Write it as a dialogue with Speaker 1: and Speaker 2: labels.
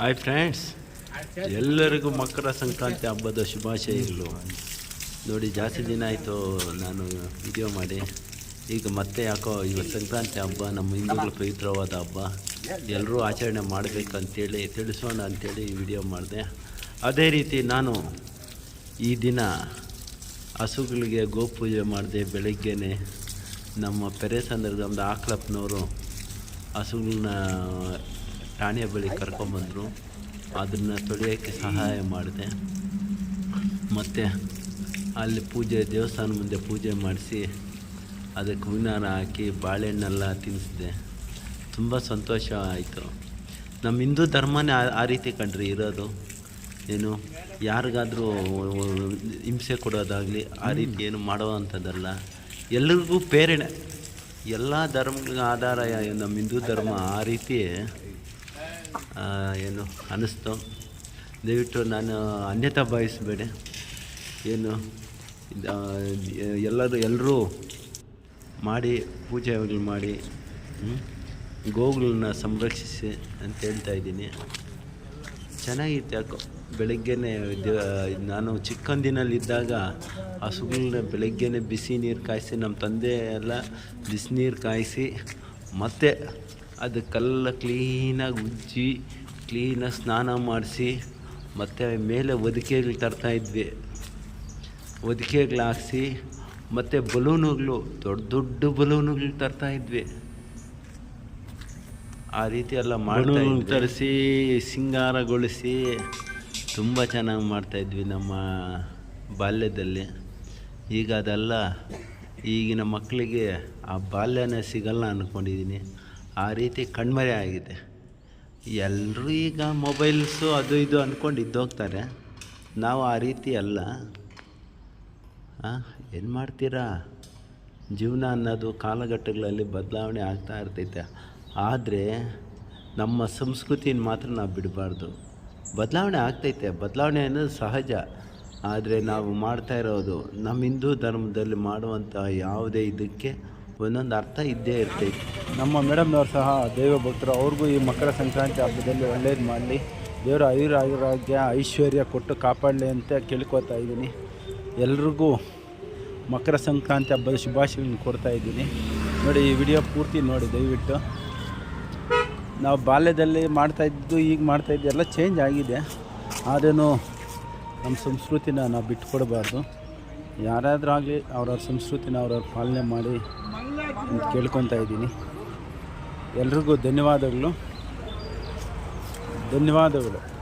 Speaker 1: Hi friends ಎಲ್ಲರಿಗೂ ಮಕರ ಸಂಕ್ರಾಂತಿ ಹಬ್ಬದ ಶುಭಾಶಯಗಳು ನೋಡಿ, ಜಾಸ್ತಿ ದಿನ ಆಯಿತು ನಾನು ವಿಡಿಯೋ ಮಾಡಿ. ಈಗ ಮತ್ತೆ ಯಾಕೋ ಇವತ್ತು ಸಂಕ್ರಾಂತಿ ಹಬ್ಬ, ನಮ್ಮ ಹಿಂದೂಗಳ ಪವಿತ್ರವಾದ ಹಬ್ಬ. ಎಲ್ಲರೂ ಆಚರಣೆ ಮಾಡಬೇಕಂತೇಳಿ, ತಿಳಿಸೋಣ ಅಂಥೇಳಿ ಈ ವಿಡಿಯೋ ಮಾಡಿದೆ. ಅದೇ ರೀತಿ ನಾನು ಈ ದಿನ ಹಸುಗಳಿಗೆ ಗೋಪೂಜೆ ಮಾಡಿದೆ ಬೆಳಗ್ಗೆನೇ. ನಮ್ಮ ಪೆರೆ ಸಂದರ್ಭದ ಆಕ್ಲಪ್ಪನವರು ಹಸುಗಳನ್ನ ಠಾಣೆ ಬಳಿ ಕರ್ಕೊಂಬಂದರು. ಅದನ್ನು ತೊಳೆಯೋಕ್ಕೆ ಸಹಾಯ ಮಾಡಿದೆ. ಮತ್ತು ಅಲ್ಲಿ ಪೂಜೆ, ದೇವಸ್ಥಾನ ಮುಂದೆ ಪೂಜೆ ಮಾಡಿಸಿ ಅದಕ್ಕೆ ಹೂವಿನಾರ ಹಾಕಿ ಬಾಳೆಹಣ್ಣೆಲ್ಲ ತಿನ್ನಿಸಿದೆ. ತುಂಬ ಸಂತೋಷ ಆಯಿತು. ನಮ್ಮ ಹಿಂದೂ ಧರ್ಮನೇ ಆ- ರೀತಿ ಕಂಡ್ರಿ ಇರೋದು. ಏನು ಯಾರಿಗಾದರೂ ಹಿಂಸೆ ಕೊಡೋದಾಗಲಿ ಆ ರೀತಿ ಏನು ಮಾಡೋವಂಥದ್ದಲ್ಲ ಎಲ್ರಿಗೂ ಪ್ರೇರಣೆ. ಎಲ್ಲ ಧರ್ಮಗಳ ಆಧಾರ ನಮ್ಮ ಹಿಂದೂ ಧರ್ಮ ಆ ರೀತಿ ಏನು ಅನ್ನಿಸ್ತು ದಯವಿಟ್ಟು ನಾನು ಅನ್ಯತಾ ಭಾವಿಸಬೇಡಿ. ಏನು ಎಲ್ಲರೂ ಎಲ್ಲರೂ ಮಾಡಿ ಪೂಜೆಗಳು ಮಾಡಿ ಗೋವುಗಳನ್ನ ಸಂರಕ್ಷಿಸಿ ಅಂತ ಹೇಳ್ತಾ ಇದ್ದೀನಿ. ಚೆನ್ನಾಗಿತ್ತು ಯಾಕೋ, ಬೆಳಗ್ಗೆನೆ ನಾನು ಚಿಕ್ಕಂದಿನಲ್ಲಿದ್ದಾಗ ಹಸುಗಳನ್ನ ಬೆಳಗ್ಗೆನೆ ಬಿಸಿ ನೀರು ಕಾಯಿಸಿ, ನಮ್ಮ ತಂದೆ ಎಲ್ಲ ಬಿಸಿನೀರು ಕಾಯಿಸಿ, ಮತ್ತೆ ಅದಕ್ಕೆಲ್ಲ ಕ್ಲೀನಾಗಿ ಉಜ್ಜಿ ಕ್ಲೀನಾಗಿ ಸ್ನಾನ ಮಾಡಿಸಿ ಮತ್ತು ಮೇಲೆ ಒದಿಕೆಗಳು ತರ್ತಾಯಿದ್ವಿ ಒದಕೆಗಳು ಹಾಕ್ಸಿ ಮತ್ತು ಬಲೂನುಗಳು ದೊಡ್ಡ ದೊಡ್ಡ ಬಲೂನುಗಳು ತರ್ತಾಯಿದ್ವಿ ಆ ರೀತಿ ಎಲ್ಲ ಮಾಡಿ ತರಿಸಿ ಸಿಂಗಾರಗೊಳಿಸಿ ತುಂಬ ಚೆನ್ನಾಗಿ ಮಾಡ್ತಾಯಿದ್ವಿ ನಮ್ಮ ಬಾಲ್ಯದಲ್ಲಿ. ಈಗ ಅದೆಲ್ಲ ಈಗಿನ ಮಕ್ಕಳಿಗೆ ಆ ಬಾಲ್ಯನೇ ಸಿಗಲ್ಲ ಅಂದ್ಕೊಂಡಿದ್ದೀನಿ ಆ ರೀತಿ ಕಣ್ಮರೆ ಆಗಿದೆ. ಎಲ್ಲರೂ ಈಗ ಮೊಬೈಲ್ಸು ಅದು ಇದು ಅಂದ್ಕೊಂಡು ಇದ್ದೋಗ್ತಾರೆ. ನಾವು ಆ ರೀತಿ ಅಲ್ಲ. ಏನು ಮಾಡ್ತೀರಾ? ಜೀವನ ಅನ್ನೋದು ಕಾಲಘಟ್ಟಗಳಲ್ಲಿ ಬದಲಾವಣೆ ಆಗ್ತಾ ಇರ್ತೈತೆ. ಆದರೆ ನಮ್ಮ ಸಂಸ್ಕೃತಿನ ಮಾತ್ರ ನಾವು ಬಿಡಬಾರ್ದು. ಬದಲಾವಣೆ ಆಗ್ತೈತೆ. ಬದಲಾವಣೆ ಅನ್ನೋದು ಸಹಜ. ಆದರೆ ನಾವು ಮಾಡ್ತಾ ಇರೋದು ನಮ್ಮ ಹಿಂದೂ ಧರ್ಮದಲ್ಲಿ ಮಾಡುವಂಥ ಯಾವುದೇ ಇದಕ್ಕೆ ಒಂದೊಂದು ಅರ್ಥ ಇದ್ದೇ ಇರ್ತೈತೆ.
Speaker 2: ನಮ್ಮ ಮೇಡಮ್ನವ್ರು ಸಹ ದೇವ ಭಕ್ತರು ಅವ್ರಿಗೂ ಈ ಮಕರ ಸಂಕ್ರಾಂತಿ ಹಬ್ಬದಲ್ಲಿ ಒಳ್ಳೇದು ಮಾಡಲಿ. ದೇವರ ಆಯುರ ಐಶ್ವರ್ಯ ಕೊಟ್ಟು ಕಾಪಾಡಲಿ ಅಂತ ಕೇಳ್ಕೊತಾ ಇದ್ದೀನಿ. ಎಲ್ರಿಗೂ ಮಕರ ಸಂಕ್ರಾಂತಿ ಹಬ್ಬದ ಶುಭಾಶಯಗಳನ್ನು ಕೊಡ್ತಾ ಇದ್ದೀನಿ. ನೋಡಿ, ಈ ವಿಡಿಯೋ ಪೂರ್ತಿ ನೋಡಿ, ದಯವಿಟ್ಟು. ನಾವು ಬಾಲ್ಯದಲ್ಲಿ ಮಾಡ್ತಾಯಿದ್ದು ಈಗ ಮಾಡ್ತಾಯಿದ್ದು ಎಲ್ಲ ಚೇಂಜ್ ಆಗಿದೆ. ಆದ್ರೂ ನಮ್ಮ ಸಂಸ್ಕೃತಿನ ನಾವು ಬಿಟ್ಟುಕೊಡಬಾರ್ದು ಯಾರಾದರೂ ಆಗಲಿ, ಅವ್ರವ್ರ ಸಂಸ್ಕೃತಿನ ಅವ್ರವ್ರ ಪಾಲನೆ ಮಾಡಿ ಕೇಳ್ಕೊತಾ ಇದ್ದೀನಿ. ಎಲ್ರಿಗೂ ಧನ್ಯವಾದಗಳು. ಧನ್ಯವಾದಗಳು.